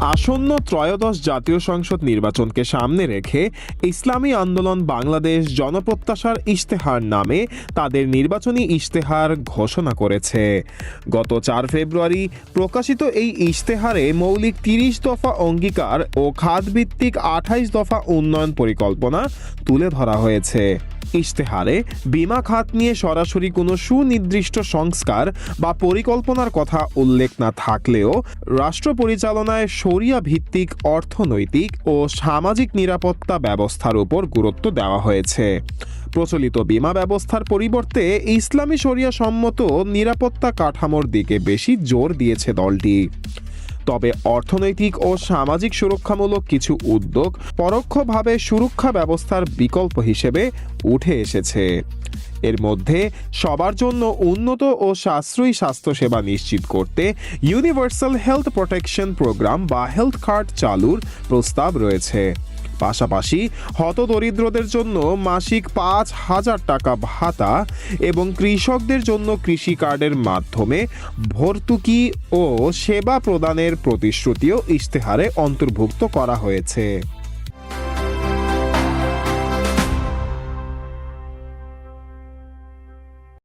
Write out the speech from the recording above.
আসন্ন ত্রয়োদশ জাতীয় সংসদ নির্বাচনকে সামনে রেখে ইসলামী আন্দোলন বাংলাদেশ জনপ্রত্যাশার ইশতেহার নামে তাদের নির্বাচনী ইশতেহার ঘোষণা করেছে। গত চার ফেব্রুয়ারি প্রকাশিত এই ইশতেহারে মৌলিক তিরিশ দফা অঙ্গীকার ও খাতভিত্তিক আঠাইশ দফা উন্নয়ন পরিকল্পনা তুলে ধরা হয়েছে। ইশতেহারে বিমা খাত নিয়ে সরাসরি কোনো সুনির্দিষ্ট সংস্কার বা পরিকল্পনার কথা উল্লেখ না থাকলেও রাষ্ট্র পরিচালনায় শরিয়া ভিত্তিক অর্থনৈতিক ও সামাজিক নিরাপত্তা ব্যবস্থার উপর গুরুত্ব দেওয়া হয়েছে। প্রচলিত বীমা ব্যবস্থার পরিবর্তে ইসলামী শরিয়া সম্মত নিরাপত্তা কাঠামোর দিকে বেশি জোর দিয়েছে দলটি। তবে অর্থনৈতিক ও সামাজিক সুরক্ষামূলক কিছু উদ্যোগ পরোক্ষভাবে সুরক্ষা ব্যবস্থার বিকল্প হিসেবে উঠে এসেছে। এর মধ্যে সবার জন্য উন্নত ও সাশ্রয়ী স্বাস্থ্যসেবা নিশ্চিত করতে ইউনিভার্সাল হেলথ প্রোটেকশন প্রোগ্রাম বা হেলথ কার্ড চালুর প্রস্তাব রয়েছে। পাশাপাশি হতদরিদ্রদের জন্য মাসিক পাঁচ হাজার টাকা ভাতা এবং কৃষকদের জন্য কৃষি কার্ডের মাধ্যমে ভর্তুকি ও সেবা প্রদানের প্রতিশ্রুতিও ইশতেহারে অন্তর্ভুক্ত করা হয়েছে।